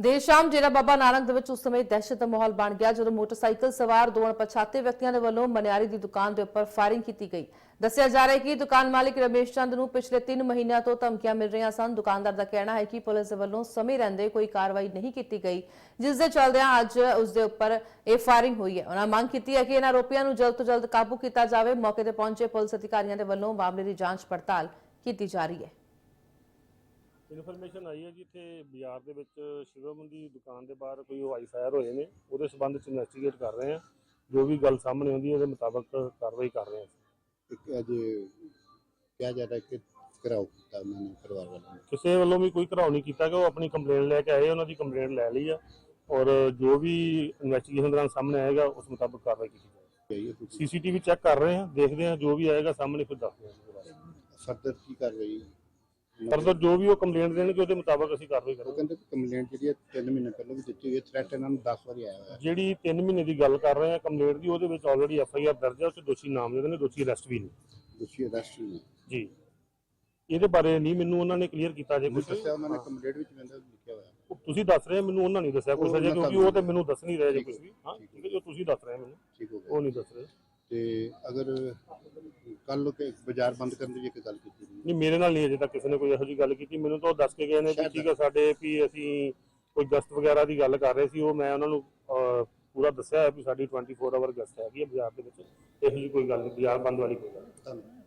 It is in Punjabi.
ਦੇਰ ਸ਼ਾਮ ਡੇਰਾ ਬਾਬਾ ਨਾਨਕ ਦੇ ਵਿੱਚ ਉਸ ਸਮੇਂ ਦਹਿਸ਼ਤ ਦਾ ਮਾਹੌਲ ਬਣ ਗਿਆ ਜਦੋਂ ਮੋਟਰਸਾਈਕਲ ਸਵਾਰ ਦੋ ਅਣਪਛਾਤੇ ਵਿਅਕਤੀਆਂ ਦੇ ਵੱਲੋਂ ਮਨਿਆਰੀ ਦੀ ਦੁਕਾਨ ਦੇ ਉੱਪਰ ਫਾਇਰਿੰਗ ਕੀਤੀ ਗਈ। ਦੱਸਿਆ ਜਾ ਰਿਹਾ ਹੈ ਕਿ ਦੁਕਾਨ ਮਾਲਕ ਰਮੇਸ਼ ਚੰਦ ਨੂੰ ਪਿਛਲੇ 3 ਮਹੀਨਿਆਂ ਤੋਂ ਧਮਕੀਆਂ ਮਿਲ ਰਹੀਆਂ ਸਨ। ਦੁਕਾਨਦਾਰ ਦਾ ਕਹਿਣਾ ਹੈ ਕਿ ਪੁਲਿਸ ਦੇ ਵੱਲੋਂ ਸਮੇਂ ਰਹਿੰਦੇ ਕੋਈ ਕਾਰਵਾਈ ਨਹੀਂ ਕੀਤੀ ਗਈ, ਜਿਸ ਦੇ ਚੱਲਦਿਆਂ ਅੱਜ ਉਸ ਦੇ ਉੱਪਰ ਇਹ ਫਾਇਰਿੰਗ ਹੋਈ ਹੈ। ਉਹਨਾਂ ਮੰਗ ਕੀਤੀ ਹੈ ਕਿ ਇਹਨਾਂ ਆਰੋਪੀਆਂ ਨੂੰ ਜਲਦ ਤੋਂ ਜਲਦ ਕਾਬੂ ਕੀਤਾ ਜਾਵੇ। ਮੌਕੇ ਤੇ ਪਹੁੰਚੇ ਪੁਲਿਸ ਅਧਿਕਾਰੀਆਂ ਦੇ ਵੱਲੋਂ ਮਾਮਲੇ ਦੀ ਜਾਂਚ ਪੜਤਾਲ ਕੀਤੀ ਜਾ ਰਹੀ ਹੈ। ਇਨਫੋਰਮੇਸ਼ਨ ਆਈ ਹੈ ਕਿ ਇੱਥੇ ਬਾਜ਼ਾਰ ਦੇ ਵਿੱਚ ਸ਼ਿਵਮ ਦੀ ਦੁਕਾਨ ਦੇ ਬਾਹਰ ਕੋਈ ਹਵਾਈ ਫਾਇਰ ਹੋਏ ਨੇ ਉਹਦੇ ਸਬੰਧ ਚ ਇਨਵੈਸਟੀਗੇਟ ਕਰ ਰਹੇ ਹਾਂ। ਜੋ ਵੀ ਗੱਲ ਸਾਹਮਣੇ ਆਉਂਦੀ ਹੈ ਉਹਦੇ ਮੁਤਾਬਕ ਕਾਰਵਾਈ ਕਰ ਰਹੇ ਹਾਂ ਇੱਕ ਅੱਜ ਕਿਹਾ ਜਾ ਰਿਹਾ ਕਿ ਘਰਾਓ ਕੀਤਾ ਉਹਨਾਂ ਨੇ ਪਰਿਵਾਰ ਵਾਲਿਆਂ ਨੇ। ਕਿਸੇ ਵੱਲੋਂ ਵੀ ਕੋਈ ਘਰਾਓ ਨਹੀਂ ਕੀਤਾ ਕਿ ਉਹ ਆਪਣੀ ਕੰਪਲੇਂਟ ਲੈ ਕੇ ਆਏ ਉਹਨਾਂ ਦੀ ਕੰਪਲੇਂਟ ਲੈ ਲਈ ਆ। ਔਰ ਜੋ ਵੀ ਇਨਵੈਸਟੀਗੇਸ਼ਨ ਦੌਰਾਨ ਸਾਹਮਣੇ ਆਏਗਾ ਉਸ ਮੁਤਾਬਕ ਕਾਰਵਾਈ ਕੀਤੀ ਜਾਏਗੀ। ਸੀਸੀਟੀਵੀ ਚੈੱਕ ਕਰ ਰਹੇ ਹਾਂ ਦੇਖਦੇ ਹਾਂ ਜੋ ਵੀ ਆਏਗਾ ਸਾਹਮਣੇ ਫਿਰ ਦੱਸਦੇ ਬਾਰੇ ਫਰਦਰ ਕੀ ਕਾਰਵਾਈ ਫਰਦਰ ਜੋ ਵੀ ਉਹ ਕੰਪਲੇਂਟ ਦੇਣਗੇ ਉਹਦੇ ਮੁਤਾਬਕ ਅਸੀਂ ਕਾਰਵਾਈ ਉਹ ਕਰਾਂਗੇ ਕਹਿੰਦੇ ਕੰਪਲੇਂਟ ਜਿਹੜੀ ਹੈ 3 ਮਹੀਨੇ ਪਹਿਲਾਂ ਵੀ ਦਿੱਤੀ ਹੋਈ ਹੈ। ਥ੍ਰੈਟ ਇਹਨਾਂ ਨੂੰ 10 ਵਾਰੀ ਆਇਆ ਹੋਇਆ। ਹੈ ਜਿਹੜੀ 3 ਮਹੀਨੇ ਦੀ ਗੱਲ ਕਰ ਰਹੇ ਹਾਂ ਕੰਪਲੇਂਟ ਦੀ ਉਹਦੇ ਵਿੱਚ ਆਲਰੇਡੀ ਐਫ ਆਈ ਆਰ ਦਰਜ ਹੈ। ਉਸ 'ਚ ਦੋਸ਼ੀ ਨਾਮਜ਼ਦ ਨੇ ਦੋਸ਼ੀ ਅਰੈਸਟ ਵੀ ਨੇ। ਦੋਸ਼ੀ ਅਰੈਸਟ ਨੇ। ਜੀ। ਇਹਦੇ ਬਾਰੇ ਨਹੀਂ ਮੈਨੂੰ ਉਹਨਾਂ ਨੇ ਕਲੀਅਰ ਕੀਤਾ ਜੇ ਮੈਨੂੰ ਕੁਝ ਦੱਸਿਆ ਉਹਨਾਂ ਨੇ ਕੰਪਲੇਂਟ ਵਿੱਚ ਕਹਿੰਦਾ ਲਿਖਿਆ ਹੋਇਆ। ਤੁਸੀਂ ਦੱਸ ਰਹੇ ਹੋ, ਮੈਨੂੰ ਉਹਨਾਂ ਨਹੀਂ ਦੱਸਿਆ ਕੁਝ ਉਹ ਅਜੇ ਮੈਂ ਕਿਉਂਕਿ ਉਹ ਤੇ ਮੈਨੂੰ ਦੱਸ ਨਹੀਂ ਰਹੇ ਜੇ ਕੁਝ ਵੀ। ਹਾਂ ਠੀਕ ਹੈ। ਜੋ ਤੁਸੀਂ ਦੱਸ ਰਹੇ ਹੋ ਮੈਨੂੰ। ਠੀਕ ਹੋ ਉਹ ਗਿਆ ਨਹੀਂ ਦੱਸ ਰਹੇ। ਤੇ ਅਗਰ ਕੱਲ ਕੇ ਬਾਜ਼ਾਰ ਬੰਦ ਕਰਨ ਦੀ ਇੱਕ ਗੱਲ ਕੀਤੀ ਨਹੀਂ ਮੇਰੇ ਨਾਲ ਨਹੀਂ ਅਜੇ ਤੱਕ ਕਿਸੇ ਨੇ ਕੋਈ ਇਹੋ ਜਿਹੀ ਗੱਲ ਕੀਤੀ। ਮੈਨੂੰ ਤਾਂ ਉਹ ਦੱਸ ਕੇ ਗਏ ਨੇ ਵੀ ਠੀਕ ਹੈ ਸਾਡੇ ਵੀ ਅਸੀਂ ਕੋਈ ਗਸਤ ਵਗੈਰਾ ਦੀ ਗੱਲ ਕਰ ਰਹੇ ਸੀ ਉਹ ਮੈਂ ਉਹਨਾਂ ਨੂੰ ਅਹ, ਪੂਰਾ ਦੱਸਿਆ ਹੈ ਵੀ ਸਾਡੀ 24 ਆਵਰ ਗਸਤ ਹੈਗੀ ਹੈ ਬਾਜ਼ਾਰ ਦੇ ਵਿੱਚ। ਇਹੋ ਜਿਹੀ ਕੋਈ ਗੱਲ ਨਹੀਂ ਬਾਜ਼ਾਰ ਬੰਦ ਵਾਲੀ ਕੋਈ ਗੱਲ ਨਹੀਂ। ਧੰਨਵਾਦ।